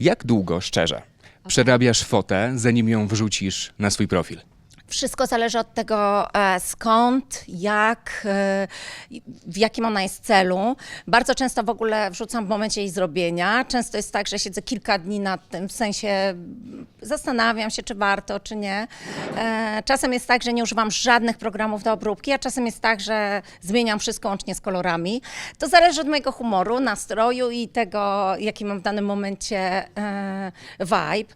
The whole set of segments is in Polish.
Jak długo, szczerze, przerabiasz fotę, zanim ją wrzucisz na swój profil? Wszystko zależy od tego, e, skąd, jak, e, w jakim ona jest celu. Bardzo często w ogóle wrzucam w momencie jej zrobienia. Często jest tak, że siedzę kilka dni nad tym, w sensie zastanawiam się, czy warto, czy nie. E, Czasem jest tak, że nie używam żadnych programów do obróbki, a czasem jest tak, że zmieniam wszystko łącznie z kolorami. To zależy od mojego humoru, nastroju i tego, jaki mam w danym momencie vibe.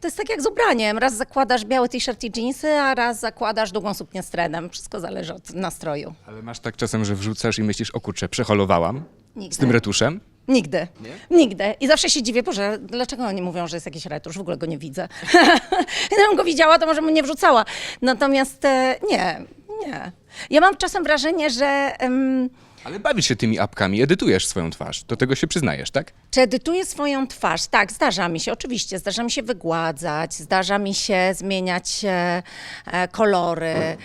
To jest tak jak z ubraniem. Raz zakładasz biały t-shirt i jeansy, a raz zakładasz długą suknię z trenem. Wszystko zależy od nastroju. Ale masz tak czasem, że wrzucasz i myślisz, o kurczę, przeholowałam Nigdy. z tym retuszem? Nigdy. Nigdy. I zawsze się dziwię, Boże, dlaczego oni mówią, że jest jakiś retusz? W ogóle go nie widzę. Gdybym go widziała, to może bym nie wrzucała. Natomiast e, nie, nie. Ja mam czasem wrażenie, że... em, Ale bawisz się tymi apkami, edytujesz swoją twarz. Do tego się przyznajesz, tak? Czy edytuję swoją twarz? Tak, zdarza mi się, oczywiście. Zdarza mi się wygładzać, zdarza mi się zmieniać e, e, kolory. E,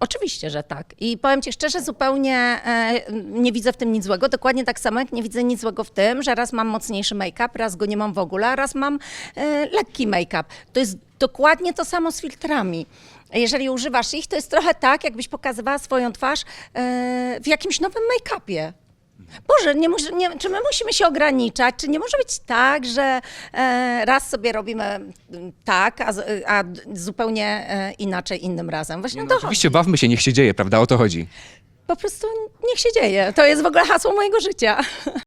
oczywiście, że tak. I powiem Ci szczerze, zupełnie e, nie widzę w tym nic złego. Dokładnie tak samo, jak nie widzę nic złego w tym, że raz mam mocniejszy make-up, raz go nie mam w ogóle, a raz mam e, lekki make-up. To jest dokładnie to samo z filtrami. Jeżeli używasz ich, to jest trochę tak, jakbyś pokazywała swoją twarz e, w jakimś nowym make-upie. Boże, nie, mus- nie, czy my musimy się ograniczać? Czy nie może być tak, że e, raz sobie robimy tak, a, z- a zupełnie e, inaczej innym razem? Właśnie No, to oczywiście bawmy się, niech się dzieje, prawda? O to chodzi. po prostu niech się dzieje. To jest w ogóle hasło mojego życia.